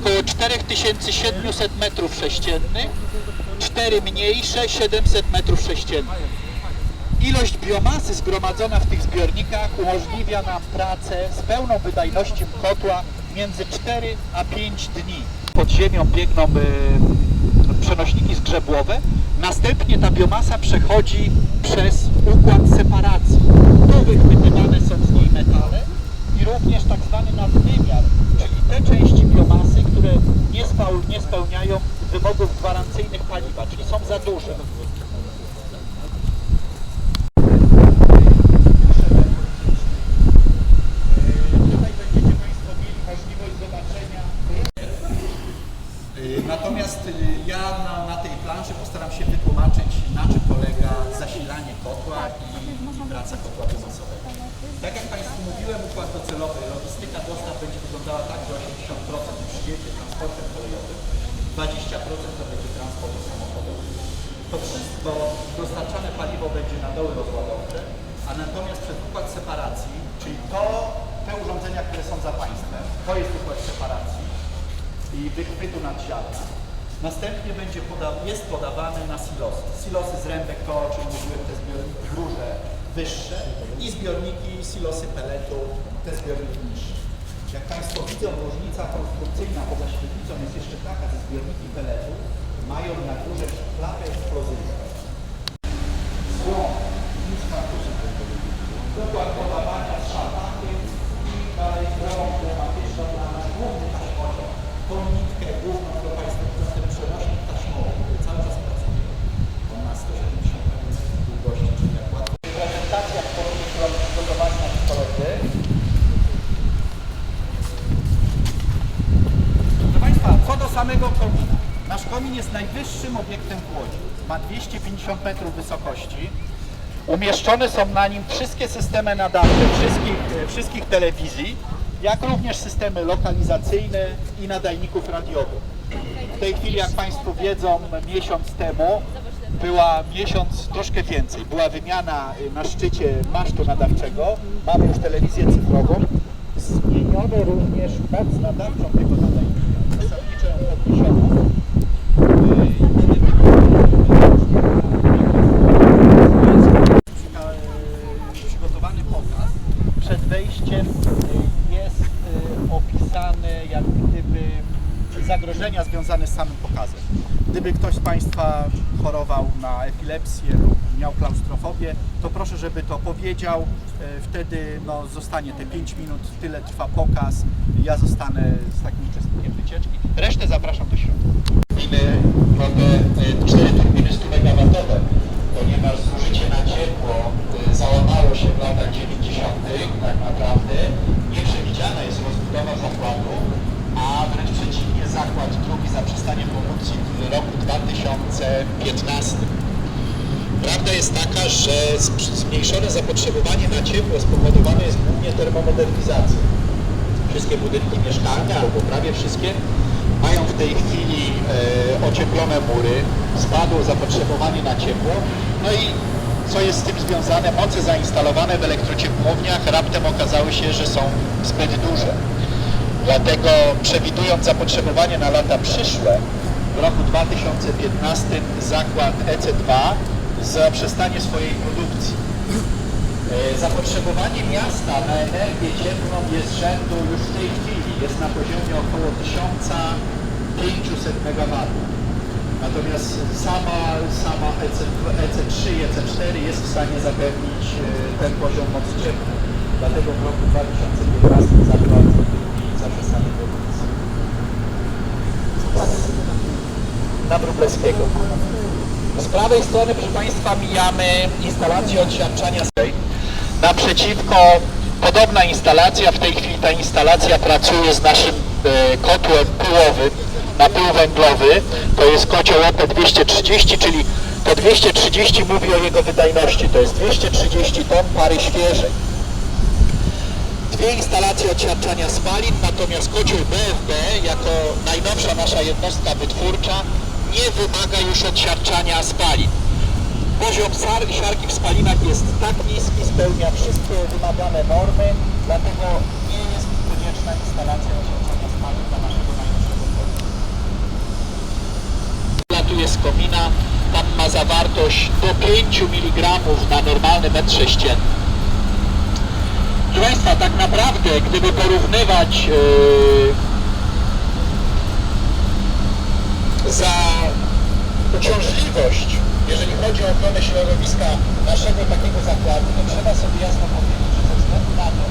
około 4700 m3, cztery mniejsze 700 m3. Ilość biomasy zgromadzona w tych zbiornikach umożliwia nam pracę z pełną wydajnością kotła między 4 a 5 dni. Pod ziemią biegną y, przenośniki zgrzebłowe, następnie ta biomasa przechodzi przez układ separacji. Tu wychwytywane są z niej metale i również tak zwany nadwymiar, te części biomasy, które nie, speł, nie spełniają wymogów gwarancyjnych paliwa, czyli są za duże. Tutaj będziecie Państwo mieli możliwość zobaczenia. Y, Natomiast y, ja na, na tej planszy postaram się wytłumaczyć, na czym polega zasilanie kotła i praca kotła biomasowego. Tak jak Państwu mówiłem, układ docelowy, logistyka dostaw będzie wyglądała tak, że 80% przyjedzie transportem kolejowym, 20% to będzie transport samochodowy. To wszystko dostarczane paliwo będzie na doły rozładowcze, a natomiast przez układ separacji, czyli to, te urządzenia, które są za państwem, to jest układ separacji i wychwytu nadziarnia. Następnie będzie poda jest podawany na silosy. Silosy z rębek to, o czym mówiłem, te zbiorniki duże, wyższe i zbiorniki, silosy peletu, te zbiorniki niższe. Jak Państwo widzą, różnica konstrukcyjna poza świetlicą jest jeszcze taka, że zbiorniki peletu mają na górze klapę eksplozyjną. Złom, niska Dokład podawania z szarpakiem i dalej drogą pneumatyczną na nasz główny taśmociąg. Tą nitkę główną, którą Państwo widzą, ten przenośnik taśmowy, który cały czas pracuje. On ma 170 metrów długości, czyli jak łatwo. Prezentacja którą przygotowali nasi koledzy. Samego komina. Nasz komin jest najwyższym obiektem w Łodzi. Ma 250 metrów wysokości. Umieszczone są na nim wszystkie systemy nadawcze wszystkich, e, wszystkich telewizji, jak również systemy lokalizacyjne i nadajników radiowych. W tej chwili, jak Państwo wiedzą, miesiąc temu była miesiąc troszkę więcej. Była wymiana y, na szczycie masztu nadawczego. Mamy już telewizję cyfrową. Zmieniono również moc nadawczą tego nadajnika. Zasadniczo podniesiono. E, przygotowany pokaz. Przed wejściem e, jest e, opisane jak gdyby zagrożenia związane z samym pokazem. Gdyby ktoś z Państwa chorował na epilepsję lub miał klaustrofobię, to proszę, żeby to powiedział. E, Wtedy no, zostanie te 5 minut, tyle trwa pokaz. Ja zostanę z takim uczestnikiem wycieczki. Resztę zapraszam do środka. Turbiny, nowe 4 turbiny 100 MW, ponieważ zużycie na ciepło y, załamało się w latach 90. tak naprawdę. Nieprzewidziana jest rozbudowa zakładu, a wręcz przeciwnie, zakład drugi zaprzestanie produkcji w roku 2015. Prawda jest taka, że zmniejszone zapotrzebowanie na ciepło spowodowane jest głównie termomodernizacją. Wszystkie budynki mieszkalne, albo prawie wszystkie, mają w tej chwili e, ocieplone mury, spadło zapotrzebowanie na ciepło, no i co jest z tym związane, moce zainstalowane w elektrociepłowniach raptem okazały się, że są zbyt duże. Dlatego przewidując zapotrzebowanie na lata przyszłe, w roku 2015 zakład EC2 zaprzestanie swojej produkcji. E, Zapotrzebowanie miasta na energię cieplną jest rzędu już w tej chwili, jest na poziomie około 1500 MW. Natomiast sama, sama EC, EC3 i EC4 jest w stanie zapewnić e, ten poziom mocy cieplnej. Dlatego w roku 2015 zakład zaprzestanie produkcji. Na Wróblewskiego. Z prawej strony, proszę Państwa, mijamy instalację odsiarczania. Naprzeciwko podobna instalacja, w tej chwili ta instalacja pracuje z naszym e, kotłem pyłowym na pył węglowy. To jest kocioł OP230, czyli to 230 mówi o jego wydajności. To jest 230 ton pary świeżej. Dwie instalacje odsiarczania spalin, natomiast kocioł BFB jako najnowsza nasza jednostka wytwórcza nie wymaga już odsiarczania spalin. Poziom siarki w spalinach jest tak niski, spełnia wszystkie wymagane normy, dlatego nie jest konieczna instalacja osiarczania spalin dla naszego najnowszego Latuje z komina, tam ma zawartość do 5 mg na normalny metr sześcienny. Proszę Państwa, tak naprawdę, gdyby porównywać yy, za uciążliwość, jeżeli chodzi o ochronę środowiska naszego takiego zakładu, to trzeba sobie jasno powiedzieć, że ze względu na to,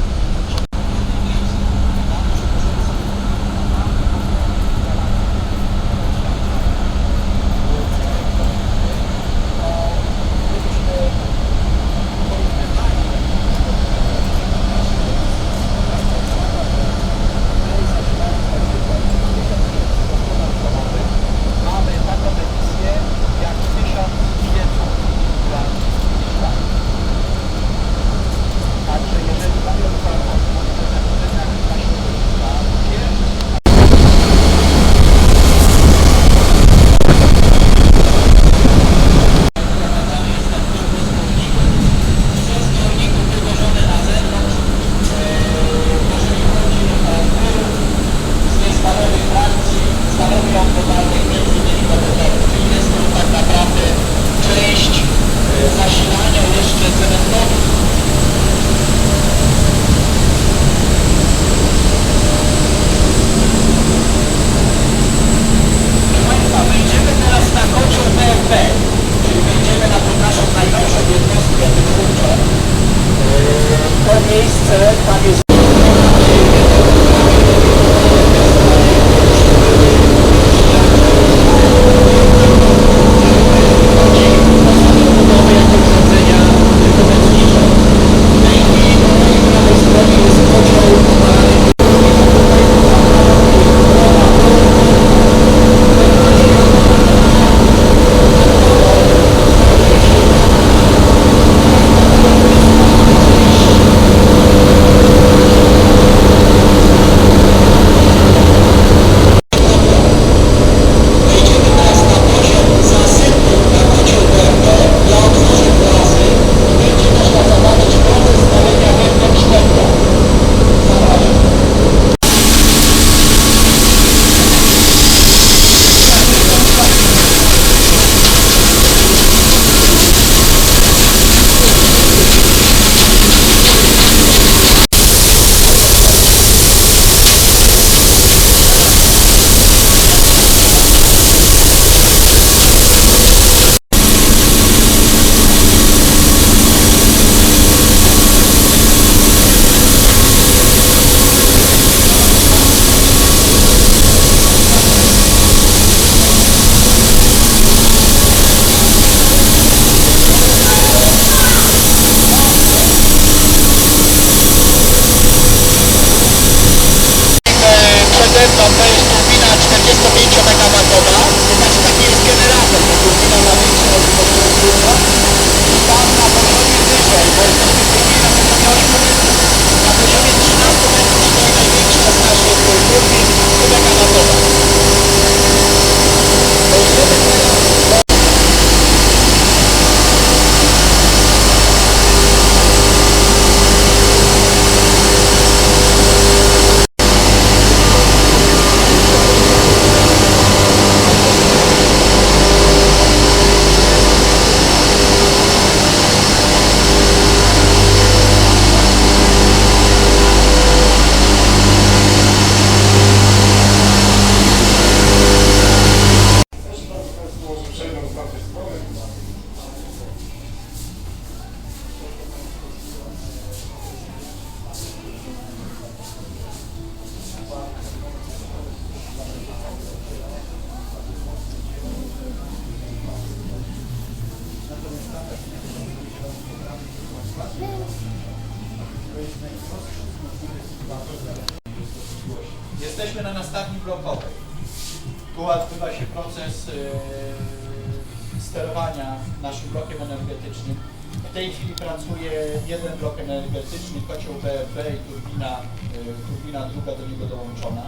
W tej chwili pracuje jeden blok energetyczny, kocioł BFB i turbina, y, turbina druga do niego dołączona.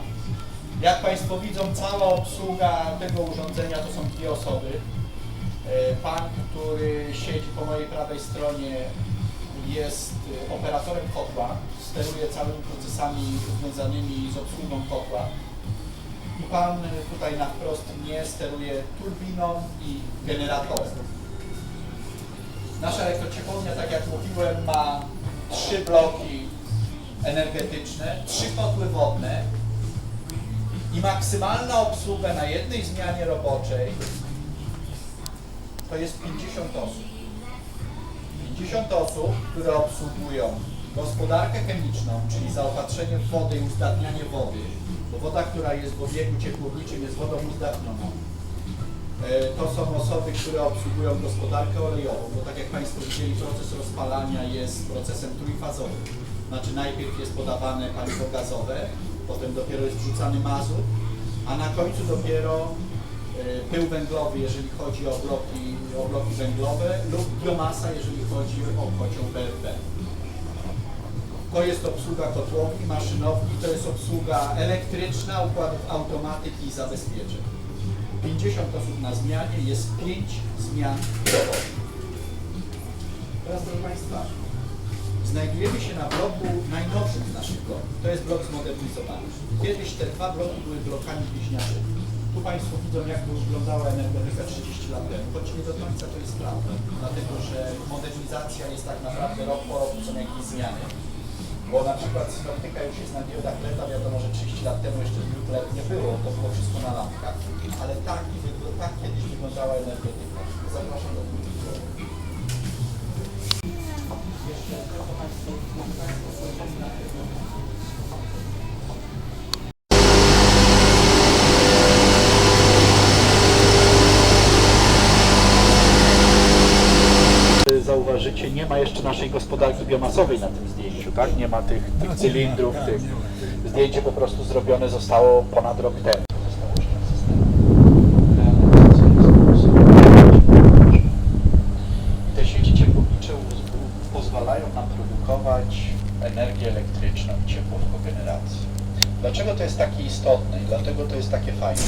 Jak Państwo widzą, cała obsługa tego urządzenia to są dwie osoby. Y, pan, który siedzi po mojej prawej stronie jest y, operatorem kotła, steruje całymi procesami związanymi z obsługą kotła. I Pan tutaj na wprost mnie steruje turbiną i generatorem. Nasza elektrociepłownia, tak jak mówiłem, ma trzy bloki energetyczne, trzy kotły wodne i maksymalna obsługa na jednej zmianie roboczej to jest 50 osób. 50 osób, które obsługują gospodarkę chemiczną, czyli zaopatrzenie w wodę i uzdatnianie wody, bo woda, która jest w obiegu ciepłowniczym jest wodą uzdatnioną. E, To są osoby, które obsługują gospodarkę olejową, bo tak jak Państwo widzieli, proces rozpalania jest procesem trójfazowym. Znaczy najpierw jest podawane paliwo gazowe, potem dopiero jest wrzucany mazut, a na końcu dopiero e, pył węglowy, jeżeli chodzi o bloki, o bloki węglowe lub biomasa, jeżeli chodzi o kocioł BFB. To jest obsługa kotłowni, maszynowni, to jest obsługa elektryczna, układów automatyki i zabezpieczeń. 50 osób na zmianie, jest 5 zmian roboczych. Teraz proszę Państwa, znajdujemy się na bloku najnowszym z naszych bloków. To jest blok zmodernizowany. Kiedyś te dwa bloki były blokami bliźniaczymi. Tu Państwo widzą, jak wyglądała energetyka 30 lat temu, choć nie do końca to jest prawda, dlatego że modernizacja jest tak naprawdę rok po roku, są jakieś zmiany. Bo na przykład synoptyka już jest na diodach LEDa, wiadomo, że 30 lat temu jeszcze diod LED nie było, to było wszystko na lampkach. Ale tak, tak kiedyś wyglądała energetyka. Zapraszam do drugiego. Jeszcze to Państwo, Państwo spojrzeli na tego. Zauważycie, nie ma jeszcze naszej gospodarki biomasowej na tym zdjęciu, tak? Nie ma tych, tych cylindrów, tych. Zdjęcie po prostu zrobione zostało ponad rok temu. Zostało jeszcze system. Te sieci ciepłownicze uz- pozwalają nam produkować energię elektryczną i ciepło w kogeneracji. Dlaczego to jest takie istotne i dlatego to jest takie fajne?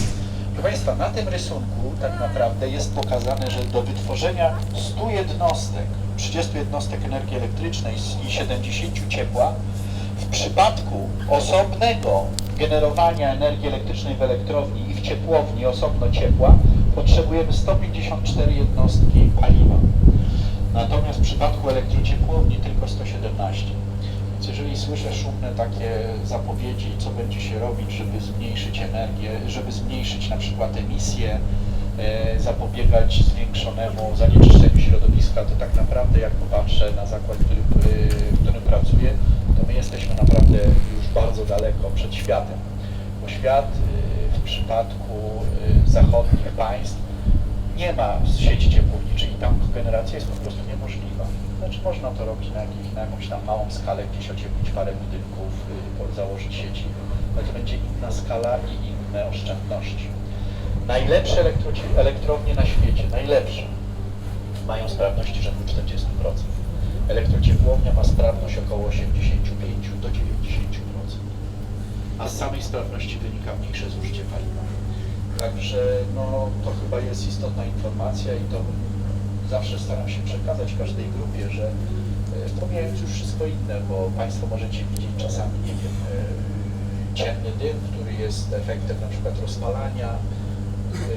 Proszę Państwa, na tym rysunku tak naprawdę jest pokazane, że do wytworzenia 100 jednostek, 30 jednostek energii elektrycznej i 70 ciepła, w przypadku osobnego generowania energii elektrycznej w elektrowni i w ciepłowni osobno ciepła, potrzebujemy 154 jednostki paliwa. Natomiast w przypadku elektrociepłowni tylko 117. Więc jeżeli słyszę szumne takie zapowiedzi, co będzie się robić, żeby zmniejszyć energię, żeby zmniejszyć na przykład emisję, zapobiegać zwiększonemu zanieczyszczeniu środowiska, to tak naprawdę jak popatrzę na zakład, który, w którym pracuję, to my jesteśmy naprawdę już bardzo daleko przed światem. Bo świat e, w przypadku e, zachodnich państw nie ma sieci ciepłowniczej i tam kogeneracja jest po prostu niemożliwa. Znaczy można to robić na, jakich, na jakąś tam małą skalę, gdzieś ocieplić parę budynków, założyć sieci, ale to będzie inna skala i inne oszczędności. Najlepsze elektrownie na świecie, najlepsze, mają sprawności rzędu 40%. Elektrociepłownia ma sprawność około 85 do 90%, a z samej sprawności wynika mniejsze zużycie paliwa. Także no, to chyba jest istotna informacja i to zawsze staram się przekazać każdej grupie, że e, pomijając już wszystko inne, bo Państwo możecie widzieć czasami, nie wiem, e, ciemny dym, który jest efektem na przykład rozpalania,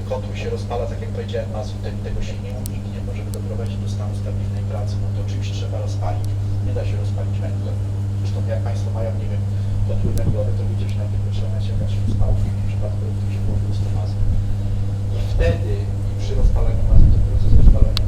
kotł się rozpala, tak jak powiedziałem, mazut, tego się nie uniknie, możemy doprowadzić do stanu stabilnej pracy, no to oczywiście trzeba rozpalić, nie da się rozpalić węglem. Zresztą jak Państwo mają, nie wiem, kotły węglowe, to widzicie, że najpierw trzeba sięgać rozpałki, w przypadku, których się po prostu mazut. I wtedy, i przy rozpalaniu mazutu, proces rozpalania